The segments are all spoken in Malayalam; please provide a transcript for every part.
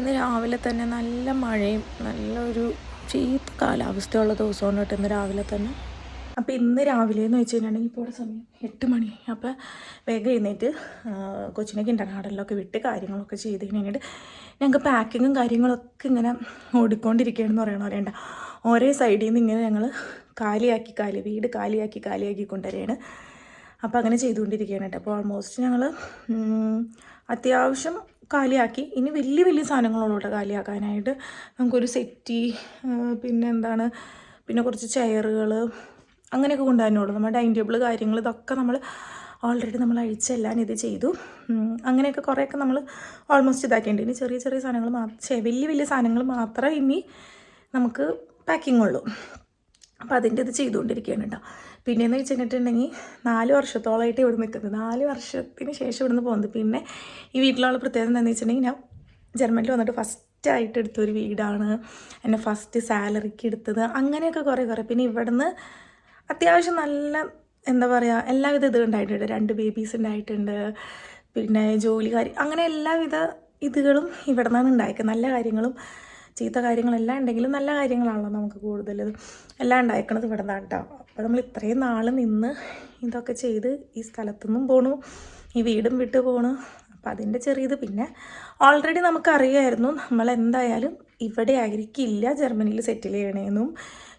ഇന്ന് രാവിലെ തന്നെ നല്ല മഴയും നല്ലൊരു ചീത്ത കാലാവസ്ഥയുള്ള ദിവസമാണ് കേട്ടോ ഇന്ന് രാവിലെ തന്നെ. അപ്പോൾ ഇന്ന് രാവിലെ എന്ന് വെച്ച് കഴിഞ്ഞിട്ടുണ്ടെങ്കിൽ ഇപ്പോൾ സമയം എട്ട് മണി. അപ്പോൾ വേഗം എഴുന്നേറ്റ് കൊച്ചിനെ കൊച്ചിനെ കിണ്ടനാടലിലൊക്കെ വിട്ട് കാര്യങ്ങളൊക്കെ ചെയ്ത് കഴിഞ്ഞിട്ട് ഞങ്ങൾക്ക് പാക്കിങ്ങും കാര്യങ്ങളൊക്കെ ഇങ്ങനെ ഓടിക്കൊണ്ടിരിക്കുകയാണെന്ന് പറയണ പറയണ്ട ഓരോ സൈഡിൽ നിന്ന് ഇങ്ങനെ ഞങ്ങൾ കാലിയാക്കി കാലി വീട് കാലിയാക്കി കാലിയാക്കി കൊണ്ടുവരികയാണ്. അപ്പോൾ അങ്ങനെ ചെയ്തുകൊണ്ടിരിക്കുകയാണ് കേട്ടോ. അപ്പോൾ ഓൾമോസ്റ്റ് ഞങ്ങൾ അത്യാവശ്യം കാലിയാക്കി. ഇനി വലിയ വലിയ സാധനങ്ങളുള്ളൂ കേട്ടോ കാലിയാക്കാനായിട്ട്. നമുക്കൊരു സെറ്റി പിന്നെ എന്താണ് പിന്നെ കുറച്ച് ചെയറുകൾ അങ്ങനെയൊക്കെ കൊണ്ടുവരാനുള്ളൂ നമ്മുടെ ഡൈനിങ് ടേബിൾ കാര്യങ്ങൾ ഇതൊക്കെ നമ്മൾ ഓൾറെഡി നമ്മൾ അഴിച്ചെല്ലാം ഇത് ചെയ്തു. അങ്ങനെയൊക്കെ കുറേയൊക്കെ നമ്മൾ ഓൾമോസ്റ്റ് ഇതാക്കേണ്ടി ഇനി ചെറിയ ചെറിയ സാധനങ്ങൾ മാത്രം വലിയ വലിയ സാധനങ്ങൾ മാത്രമേ ഇനി നമുക്ക് പാക്കിംഗ് ഉള്ളൂ. അപ്പോൾ അതിന്റെ ഇത് ചെയ്തുകൊണ്ടിരിക്കുകയാണ് കേട്ടോ. പിന്നെയെന്ന് വെച്ചിട്ടുണ്ടെങ്കിൽ നാല് വർഷത്തോളമായിട്ട് ഇവിടെ നിൽക്കുന്നത്. നാല് വർഷത്തിന് ശേഷം ഇവിടുന്ന് പോകുന്നത്. പിന്നെ ഈ വീട്ടിലുള്ള പ്രത്യേകത എന്താണെന്ന് വെച്ചിട്ടുണ്ടെങ്കിൽ ഞാൻ ജർമ്മനിൽ വന്നിട്ട് ഫസ്റ്റ് ആയിട്ട് എടുത്തൊരു വീടാണ്. എന്നെ ഫസ്റ്റ് സാലറിക്ക് എടുത്തത്. അങ്ങനെയൊക്കെ കുറേ കുറേ. പിന്നെ ഇവിടുന്ന് അത്യാവശ്യം നല്ല എന്താ പറയുക എല്ലാവിധ ഇത് ഉണ്ടായിട്ടുണ്ട്. രണ്ട് ബേബീസ് ഉണ്ടായിട്ടുണ്ട്. പിന്നെ ജോലി കാര്യം അങ്ങനെ എല്ലാവിധ ഇതുകളും ഇവിടെ നിന്നാണ് ഉണ്ടായിരിക്കുന്നത് നല്ല കാര്യങ്ങളും ചീത്ത കാര്യങ്ങളെല്ലാം ഉണ്ടെങ്കിലും നല്ല കാര്യങ്ങളാണല്ലോ നമുക്ക് കൂടുതൽ എല്ലാം ഉണ്ടായിരിക്കണത് ഇവിടെ നിന്നാണ് കേട്ടോ. അപ്പോൾ നമ്മൾ ഇത്രയും നാൾ നിന്ന് ഇതൊക്കെ ചെയ്ത് ഈ സ്ഥലത്തുനിന്നും പോണു ഈ വീടും വിട്ട് പോണു. അപ്പോൾ അതിന്റെ ചെറിയത് പിന്നെ ഓൾറെഡി നമുക്കറിയായിരുന്നു നമ്മൾ എന്തായാലും ഇവിടെ ആയിരിക്കില്ല ജർമ്മനിയിൽ സെറ്റിൽ ചെയ്യണേന്നും.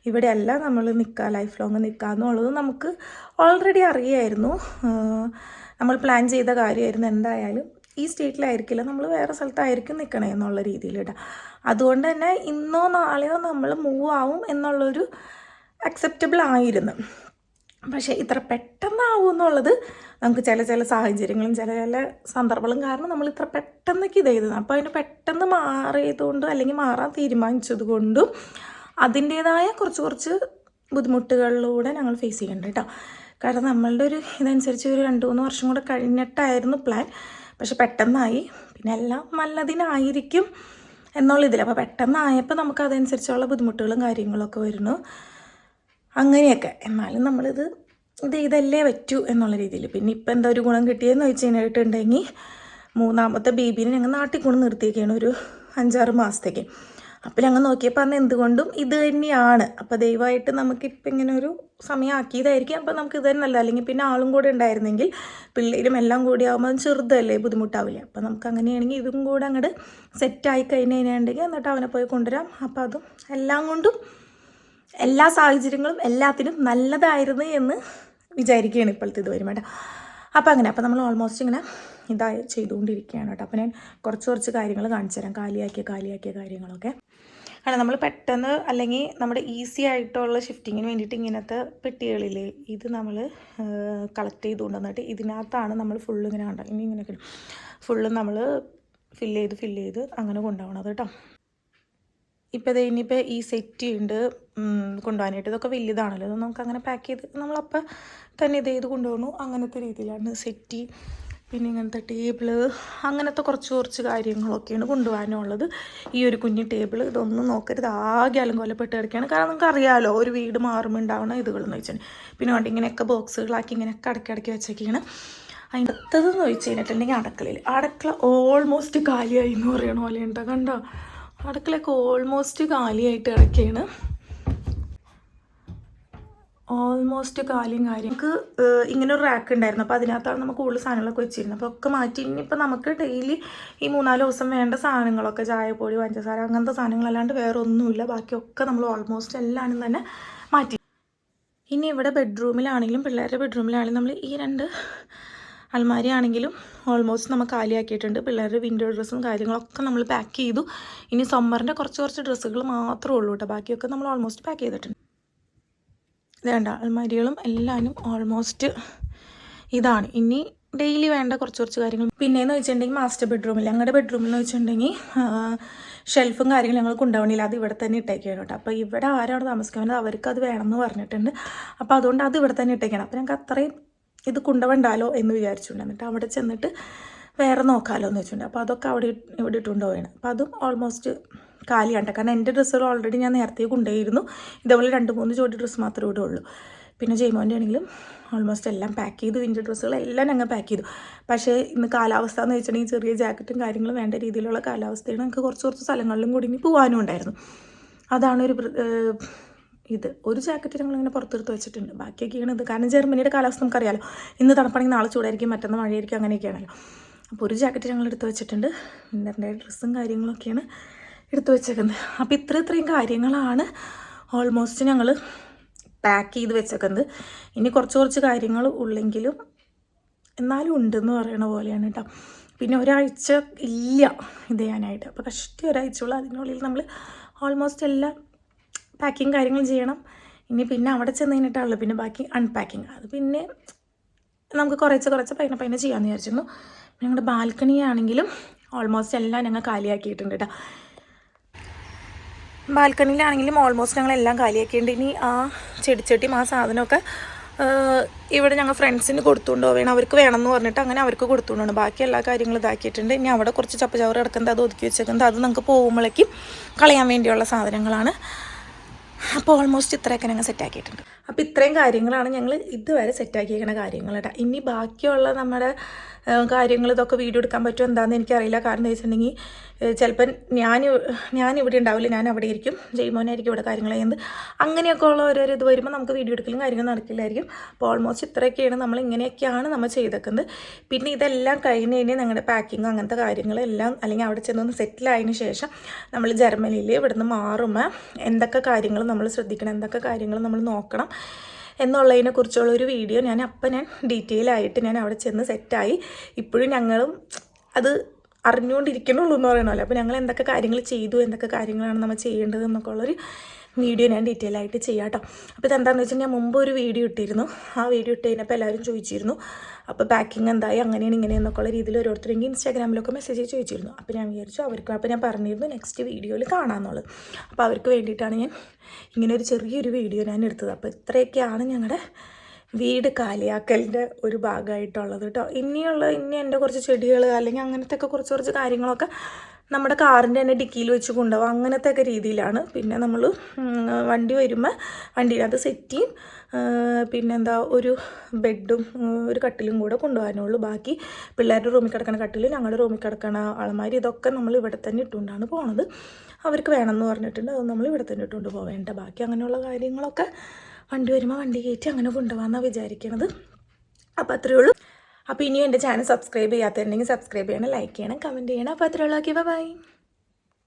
ഇവിടെ അല്ല നമ്മൾ നിൽക്കുക ലൈഫ് ലോങ് നിൽക്കുക എന്നുള്ളത് നമുക്ക് ഓൾറെഡി അറിയായിരുന്നു. നമ്മൾ പ്ലാൻ ചെയ്ത കാര്യമായിരുന്നു എന്തായാലും. ഈ സ്റ്റേറ്റിലായിരിക്കില്ല. നമ്മൾ വേറെ സ്ഥലത്തായിരിക്കും നിൽക്കണേ എന്നുള്ള രീതിയിൽ ഇടാം അതുകൊണ്ട് തന്നെ ഇന്നോ നാളെയോ നമ്മൾ മൂവ് ആവും എന്നുള്ളൊരു അക്സെപ്റ്റബിൾ ആയിരുന്നു. പക്ഷേ ഇത്ര പെട്ടെന്നാവും എന്നുള്ളത് നമുക്ക് ചില ചില സാഹചര്യങ്ങളും ചില ചില സന്ദർഭങ്ങളും കാരണം നമ്മൾ ഇത്ര പെട്ടെന്നൊക്കെ ഇത് ചെയ്തത് അപ്പോൾ അതിന് പെട്ടെന്ന് മാറിയതുകൊണ്ടും അല്ലെങ്കിൽ മാറാൻ തീരുമാനിച്ചത് കൊണ്ടും അതിന്റേതായ കുറച്ച് കുറച്ച് ബുദ്ധിമുട്ടുകളിലൂടെ ഞങ്ങൾ ഫേസ് ചെയ്യേണ്ടത് കേട്ടോ. കാരണം നമ്മളുടെ ഒരു ഇതനുസരിച്ച് ഒരു രണ്ട് മൂന്ന് വർഷം കൂടെ കഴിഞ്ഞിട്ടായിരുന്നു പ്ലാൻ പക്ഷെ പെട്ടെന്നായി. പിന്നെ എല്ലാം നല്ലതിനായിരിക്കും എന്നുള്ള ഇതിൽ അപ്പോൾ പെട്ടെന്നായപ്പോൾ നമുക്ക് അതനുസരിച്ചുള്ള ബുദ്ധിമുട്ടുകളും കാര്യങ്ങളൊക്കെ വരുന്നു. അങ്ങനെയൊക്കെ. എന്നാലും നമ്മളിത് ഇത് ഇതല്ലേ പറ്റൂ എന്നുള്ള രീതിയിൽ പിന്നെ ഇപ്പം എന്താ ഒരു ഗുണം കിട്ടിയെന്ന് വെച്ച് കഴിഞ്ഞിട്ടുണ്ടെങ്കിൽ മൂന്നാമത്തെ ബേബീനെ ഞങ്ങൾ നാട്ടിൽ കൊണ്ട് നിർത്തിയൊക്കെയാണ് ഒരു അഞ്ചാറ് മാസത്തേക്ക്. അപ്പോൾ ഞങ്ങൾ നോക്കിയപ്പോൾ അന്ന് എന്തുകൊണ്ടും ഇത് തന്നെയാണ്. അപ്പോൾ ദയവായിട്ട് നമുക്കിപ്പോൾ ഇങ്ങനെ ഒരു സമയം സമയമാക്കിയതായിരിക്കും അപ്പോൾ നമുക്ക് ഇത് തന്നെ നല്ല അല്ലെങ്കിൽ പിന്നെ ആളും കൂടെ ഉണ്ടായിരുന്നെങ്കിൽ പിള്ളേരും എല്ലാം കൂടി ആകുമ്പോൾ ചെറുതല്ലേ ബുദ്ധിമുട്ടാവില്ല. അപ്പോൾ നമുക്ക് അങ്ങനെയാണെങ്കിൽ ഇതും കൂടെ അങ്ങോട്ട് സെറ്റായി കഴിഞ്ഞ് കഴിഞ്ഞിട്ടുണ്ടെങ്കിൽ എന്നിട്ട് അവനെ പോയി കൊണ്ടുവരാം. അപ്പോൾ അതും എല്ലാം കൊണ്ടും എല്ലാ സാഹചര്യങ്ങളും എല്ലാത്തിനും നല്ലതായിരുന്നു എന്ന് വിചാരിക്കുകയാണ് ഇപ്പോഴത്തെ ഇത് വരും കേട്ടോ അപ്പോൾ അങ്ങനെ അപ്പോൾ നമ്മൾ ഓൾമോസ്റ്റ് ഇങ്ങനെ ഇതായി ചെയ്തുകൊണ്ടിരിക്കുകയാണ് കേട്ടോ. അപ്പോൾ ഞാൻ കുറച്ച് കുറച്ച് കാര്യങ്ങൾ കാണിച്ചു തരാം. കാലിയാക്കിയ കാലിയാക്കിയ കാര്യങ്ങളൊക്കെ. അല്ല നമ്മൾ പെട്ടെന്ന് അല്ലെങ്കിൽ നമ്മുടെ ഈസി ആയിട്ടുള്ള ഷിഫ്റ്റിങ്ങിന് വേണ്ടിയിട്ട് ഇങ്ങനത്തെ പെട്ടികളില്ലേ ഇത് നമ്മൾ കളക്ട് ചെയ്ത് കൊണ്ടുവന്നിട്ട് ഇതിനകത്താണ് നമ്മൾ ഫുള്ള് ഇങ്ങനെ കണ്ടോ ഇനി ഇങ്ങനെ ഫുള്ള് നമ്മൾ ഫില്ല് ചെയ്ത് ഫില്ല് ചെയ്ത് അങ്ങനെ കൊണ്ടുപോകണത് കേട്ടോ. ഇപ്പോൾ ഇതേ ഇനിയിപ്പോൾ ഈ സെറ്റ് ഉണ്ട് കൊണ്ടുപോകാനായിട്ട്. ഇതൊക്കെ വലിയതാണല്ലോ നമുക്ക് അങ്ങനെ പാക്ക് ചെയ്ത് നമ്മളപ്പോൾ തന്നെ ഇത് ചെയ്ത് കൊണ്ടുപോകണു അങ്ങനത്തെ രീതിയിലാണ് സെറ്റി. പിന്നെ ഇങ്ങനത്തെ ടേബിൾ അങ്ങനത്തെ കുറച്ച് കുറച്ച് കാര്യങ്ങളൊക്കെയാണ് കൊണ്ടുപോകാനുള്ളത്. ഈ ഒരു കുഞ്ഞു ടേബിൾ ഇതൊന്നും നോക്കരുത്. ആകെ അലങ്കോലപ്പെട്ട് കിടക്കുകയാണ്. കാരണം നിങ്ങൾക്ക് അറിയാമല്ലോ ഒരു വീട് മാറുമ്പോൾ ഉണ്ടാവുന്ന ഇതുകളെന്ന് വെച്ചാൽ. പിന്നെ വേണ്ട ഇങ്ങനെയൊക്കെ ബോക്സുകളാക്കി ഇങ്ങനെയൊക്കെ അടക്കി വെച്ചൊക്കെയാണ് അതിന്റെ അടുത്തതെന്ന് വെച്ച് കഴിഞ്ഞിട്ടുണ്ടെങ്കിൽ അടക്കളയിൽ. അടക്കള ഓൾമോസ്റ്റ് കാലിയായി എന്ന് പറയണ പോലെ ഉണ്ടോ? കണ്ടോ? അടുക്കളയൊക്കെ ഓൾമോസ്റ്റ് കാലിയായിട്ട് കിടക്കുകയാണ് ഓൾമോസ്റ്റ് കാലിയും കാര്യം നമുക്ക് ഇങ്ങനെ ഒരു റാക്ക് ഉണ്ടായിരുന്നു. അപ്പോൾ അതിനകത്താണ് നമുക്ക് കൂടുതൽ സാധനങ്ങളൊക്കെ വെച്ചിരുന്നത്. അപ്പോൾ ഒക്കെ മാറ്റി ഇനിയിപ്പോൾ നമുക്ക് ഡെയിലി ഈ മൂന്നാൽ ദിവസം വേണ്ട സാധനങ്ങളൊക്കെ ചായപ്പൊടി പഞ്ചസാര അങ്ങനത്തെ സാധനങ്ങളല്ലാണ്ട് വേറെ ഒന്നുമില്ല ബാക്കിയൊക്കെ നമ്മൾ ഓൾമോസ്റ്റ് എല്ലാം തന്നെ മാറ്റി. ഇനി ഇവിടെ ബെഡ്റൂമിലാണെങ്കിലും പിള്ളേരുടെ ബെഡ്റൂമിലാണെങ്കിലും നമ്മൾ ഈ രണ്ട് അൽമാരി ആണെങ്കിലും ഓൾമോസ്റ്റ് നമ്മൾ കാലിയാക്കിയിട്ടുണ്ട്. പിള്ളേരുടെ വിൻഡോ ഡ്രസ്സും കാര്യങ്ങളൊക്കെ നമ്മൾ പാക്ക് ചെയ്തു. ഇനി സമ്മറിന്റെ കുറച്ച് കുറച്ച് ഡ്രസ്സുകൾ മാത്രമേ ഉള്ളൂ കേട്ടോ ബാക്കിയൊക്കെ നമ്മൾ ഓൾമോസ്റ്റ് പാക്ക് ചെയ്തിട്ടുണ്ട്. വേണ്ട അൽമാരികളും എല്ലാവരും ഓൾമോസ്റ്റ് ഇതാണ്. ഇനി ഡെയിലി വേണ്ട കുറച്ച് കുറച്ച് കാര്യങ്ങൾ. പിന്നെയെന്ന് വെച്ചിട്ടുണ്ടെങ്കിൽ മാസ്റ്റർ ബെഡ്റൂമിൽ ഞങ്ങളുടെ ബെഡ്റൂമിൽ എന്ന് വെച്ചിട്ടുണ്ടെങ്കിൽ ഷെൽഫും കാര്യങ്ങളും ഞങ്ങൾ കൊണ്ടുപോകണില്ല. അത് ഇവിടെ തന്നെ ഇട്ടേക്കാണ് കേട്ടോ അപ്പോൾ ഇവിടെ ആരാണ് താമസിക്കുന്നത് അവർക്ക് അത് വേണമെന്ന് പറഞ്ഞിട്ടുണ്ട്. അപ്പോൾ അതുകൊണ്ട് അത് ഇവിടെ തന്നെ ഇട്ടേക്കണം. അപ്പോൾ ഞങ്ങൾക്ക് അത്രയും ഇത് കൊണ്ടുപോകണ്ടാലോ എന്ന് വിചാരിച്ചിട്ടുണ്ട് എന്നിട്ട് അവിടെ ചെന്നിട്ട് വേറെ നോക്കാമല്ലോ എന്ന് വെച്ചിട്ടുണ്ട്. അപ്പോൾ അതൊക്കെ അവിടെ ഇവിടെ ഇട്ടുകൊണ്ട് വേണം അപ്പോൾ അതും ഓൾമോസ്റ്റ് കാലിയാണ് കാരണം എന്റെ ഡ്രസ്സുകൾ ഓൾറെഡി ഞാൻ നേരത്തെ കൊണ്ടുപോയിരുന്നു. ഇതേപോലെ രണ്ട് മൂന്ന് ജോഡി ഡ്രസ്സ് മാത്രമേ ഇവിടെ ഉള്ളൂ. പിന്നെ ജയ്മോന്റെ ആണെങ്കിലും ഓൾമോസ്റ്റ് എല്ലാം പാക്ക് ചെയ്തു. വിന്റർ ഡ്രസ്സുകളെല്ലാം ഞങ്ങൾ പാക്ക് ചെയ്തു. പക്ഷേ ഇന്ന് കാലാവസ്ഥ എന്ന് വെച്ചിട്ടുണ്ടെങ്കിൽ ചെറിയ ജാക്കറ്റും കാര്യങ്ങളും വേണ്ട രീതിയിലുള്ള കാലാവസ്ഥയാണ്. ഞങ്ങൾക്ക് കുറച്ച് കുറച്ച് സ്ഥലങ്ങളിലും കൂടി ഇനി പോകാനും ഉണ്ടായിരുന്നു. അതാണ് ഒരു ഇത് ഒരു ജാക്കറ്റ് ഞങ്ങളിങ്ങനെ പുറത്തെടുത്ത് വെച്ചിട്ടുണ്ട്. ബാക്കിയൊക്കെ ബാക്കിയൊക്കെയാണ് ഇത് കാരണം ജർമ്മനിയുടെ കാലാവസ്ഥ നമുക്കറിയാലോ. ഇന്ന് തണുപ്പാണെങ്കിൽ നാളെ ചൂടായിരിക്കും മറ്റന്നാൾ മഴയായിരിക്കും അങ്ങനെയൊക്കെയാണല്ലോ. അപ്പോൾ ഒരു ജാക്കറ്റ് ഞങ്ങൾ എടുത്ത് വെച്ചിട്ടുണ്ട് വിന്ററിന്റെ ഡ്രസ്സും കാര്യങ്ങളൊക്കെയാണ് എടുത്ത് വെച്ചേക്കുന്നത്. അപ്പോൾ ഇത്ര ഇത്രയും കാര്യങ്ങളാണ് ഓൾമോസ്റ്റ് ഞങ്ങൾ പാക്ക് ചെയ്ത് വെച്ചേക്കുന്നത്. ഇനി കുറച്ച് കുറച്ച് കാര്യങ്ങൾ ഉള്ളെങ്കിലും എന്നാലും ഉണ്ടെന്ന് പറയണ പോലെയാണ് കേട്ടോ. പിന്നെ ഒരാഴ്ച ഇല്ല ഇത് ചെയ്യാനായിട്ട്. അപ്പോൾ കഷ്ടി ഒരാഴ്ചയുള്ള. അതിനുള്ളിൽ നമ്മൾ ഓൾമോസ്റ്റ് എല്ലാം പാക്കിങ് കാര്യങ്ങൾ ചെയ്യണം. ഇനി പിന്നെ അവിടെ ചെന്ന് കഴിഞ്ഞിട്ടാണല്ലോ പിന്നെ ബാക്കി അൺപാക്കിങ് അത് പിന്നെ നമുക്ക് കുറച്ച് കുറച്ച് പൈന പൈന ചെയ്യാമെന്ന് വിചാരിച്ചിരുന്നു. ഞങ്ങളുടെ ബാൽക്കണി ആണെങ്കിലും ഓൾമോസ്റ്റ് എല്ലാം ഞങ്ങൾ കാലിയാക്കിയിട്ടുണ്ട് കേട്ടോ ബാൽക്കണിയിലാണെങ്കിലും ഓൾമോസ്റ്റ് ഞങ്ങൾ എല്ലാം കാലിയാക്കിയിട്ടുണ്ട്. ഇനി ആ ചെടിച്ചട്ടിയും ആ സാധനമൊക്കെ ഇവിടെ ഞങ്ങൾ ഫ്രണ്ട്സിന് കൊടുത്തുകൊണ്ട് വേണം അവർക്ക് വേണമെന്ന് പറഞ്ഞിട്ട് അങ്ങനെ അവർക്ക് കൊടുത്തുകൊണ്ടാണ് ബാക്കി എല്ലാ കാര്യങ്ങളും ഇതാക്കിയിട്ടുണ്ട്. ഇനി അവിടെ കുറച്ച് ചപ്പചവറ് കിടക്കുന്നത് അത് ഒതുക്കി വെച്ചേക്കുന്നത് അത് നമുക്ക് പോകുമ്പോഴേക്കും കളയാൻ വേണ്ടിയുള്ള സാധനങ്ങളാണ്. അപ്പോൾ ഓൾമോസ്റ്റ് ഇത്രയൊക്കെ ഞങ്ങൾ സെറ്റാക്കിയിട്ടുണ്ട് അപ്പോൾ ഇത്രയും കാര്യങ്ങളാണ് ഞങ്ങൾ ഇതുവരെ സെറ്റാക്കിയിരിക്കുന്ന കാര്യങ്ങൾ കേട്ടോ. ഇനി ബാക്കിയുള്ള നമ്മുടെ കാര്യങ്ങൾ ഇതൊക്കെ വീഡിയോ എടുക്കാൻ പറ്റുമോ എന്താണെന്ന് എനിക്കറിയില്ല. കാരണം എന്താ വെച്ചിട്ടുണ്ടെങ്കിൽ ചിലപ്പം ഞാൻ ഞാൻ ഇവിടെ ഉണ്ടാവില്ല. ഞാൻ അവിടെ ആയിരിക്കും ജയ്മോനായിരിക്കും ഇവിടെ കാര്യങ്ങൾ ചെയ്യുന്നത്. അങ്ങനെയൊക്കെ ഉള്ള ഓരോരോ ഇത് വരുമ്പോൾ നമുക്ക് വീഡിയോ എടുക്കലും കാര്യങ്ങൾ നടക്കില്ലായിരിക്കും. അപ്പോൾ ഓൾമോസ്റ്റ് ഇത്രയൊക്കെയാണ് നമ്മൾ ഇങ്ങനെയൊക്കെയാണ് നമ്മൾ ചെയ്തേക്കുന്നത്. പിന്നെ ഇതെല്ലാം കഴിഞ്ഞ് കഴിഞ്ഞ് ഞങ്ങളുടെ പാക്കിങ് അങ്ങനത്തെ കാര്യങ്ങളെല്ലാം അല്ലെങ്കിൽ അവിടെ ചെന്നൊന്ന് സെറ്റിലായതിനു ശേഷം നമ്മൾ ജർമ്മനിയിൽ ഇവിടുന്ന് മാറുമ്പോൾ എന്തൊക്കെ കാര്യങ്ങൾ നമ്മൾ ശ്രദ്ധിക്കണം എന്തൊക്കെ കാര്യങ്ങൾ നമ്മൾ നോക്കണം എന്നുള്ളതിനെ കുറിച്ചുള്ള ഒരു വീഡിയോ ഞാൻ അപ്പം ഞാൻ ഡീറ്റെയിൽ ആയിട്ട് ഞാൻ അവിടെ ചെന്ന് സെറ്റായി ഇപ്പോഴും ഞങ്ങളും അത് അറിഞ്ഞുകൊണ്ടിരിക്കണുള്ളൂ എന്ന് പറയണമല്ലോ. അപ്പോൾ ഞങ്ങൾ എന്തൊക്കെ കാര്യങ്ങൾ ചെയ്തു എന്തൊക്കെ കാര്യങ്ങളാണ് നമ്മൾ ചെയ്യേണ്ടത് എന്നൊക്കെ ഉള്ളൊരു വീഡിയോ ഞാൻ ഡീറ്റെയിൽ ആയിട്ട് ചെയ്യാം കേട്ടോ അപ്പോൾ ഇതെന്താണെന്ന് വെച്ചാൽ ഞാൻ മുമ്പ് ഒരു വീഡിയോ ഇട്ടിരുന്നു. ആ വീഡിയോ ഇട്ട് കഴിഞ്ഞപ്പോൾ എല്ലാവരും ചോദിച്ചിരുന്നു. അപ്പോൾ പാക്കിംഗ് എന്തായി? അങ്ങനെയാണ് ഇങ്ങനെയെന്നൊക്കെ ഉള്ള രീതിയിൽ ഓരോരുത്തരെങ്കിൽ ഇൻസ്റ്റാഗ്രാമിലൊക്കെ മെസ്സേജ് ചോദിച്ചിരുന്നു. അപ്പോൾ ഞാൻ വിചാരിച്ചു അവർക്ക് അപ്പോൾ ഞാൻ പറഞ്ഞിരുന്നു നെക്സ്റ്റ് വീഡിയോയിൽ കാണാമെന്നുള്ളത് അപ്പോൾ അവർക്ക് വേണ്ടിയിട്ടാണ് ഞാൻ ഇങ്ങനെ ഒരു ചെറിയൊരു വീഡിയോ ഞാൻ എടുത്തത്. അപ്പോൾ ഇത്രയൊക്കെയാണ് ഞങ്ങളുടെ വീട് കാലിയാക്കലിന്റെ ഒരു ഭാഗമായിട്ടുള്ളത് കേട്ടോ. ഇനിയുള്ള ഇനി എന്റെ കുറച്ച് ചെടികൾ അല്ലെങ്കിൽ അങ്ങനത്തെ ഒക്കെ കുറച്ച് കുറച്ച് കാര്യങ്ങളൊക്കെ നമ്മുടെ കാറിന്റെ തന്നെ ഡിക്കിയിൽ വെച്ച് കൊണ്ടുപോകാം. അങ്ങനത്തെ ഒക്കെ രീതിയിലാണ്. പിന്നെ നമ്മൾ വണ്ടി വരുമ്പോൾ വണ്ടിയിനകത്ത് സെറ്റിയും പിന്നെന്താ ഒരു ബെഡും ഒരു കട്ടിലും കൂടെ കൊണ്ടുപോകാനുള്ളൂ ബാക്കി പിള്ളേരുടെ റൂമിൽ കിടക്കണ കട്ടിൽ ഞങ്ങളുടെ റൂമിൽ കിടക്കണ അളമാരി ഇതൊക്കെ നമ്മൾ ഇവിടെ തന്നെ ഇട്ടുകൊണ്ടാണ് പോണത്. അവർക്ക് വേണമെന്ന് പറഞ്ഞിട്ടുണ്ട്. അത് നമ്മൾ ഇവിടെ തന്നെ ഇട്ടുകൊണ്ട് പോവേണ്ട. ബാക്കി അങ്ങനെയുള്ള കാര്യങ്ങളൊക്കെ വണ്ടി വരുമ്പോൾ വണ്ടി കയറ്റി അങ്ങനെ കൊണ്ടുപോകാമെന്നാണ് വിചാരിക്കണത്. അപ്പോൾ അത്രയേ ഉള്ളൂ. അപ്പോൾ ഇനിയും എന്റെ ചാനൽ സബ്സ്ക്രൈബ് ചെയ്യാത്തതുണ്ടെങ്കിൽ സബ്സ്ക്രൈബ് ചെയ്യണം ലൈക്ക് ചെയ്യണം കമന്റ് ചെയ്യണം. അപ്പോൾ അത്രയുള്ള ഓക്കെ ബൈ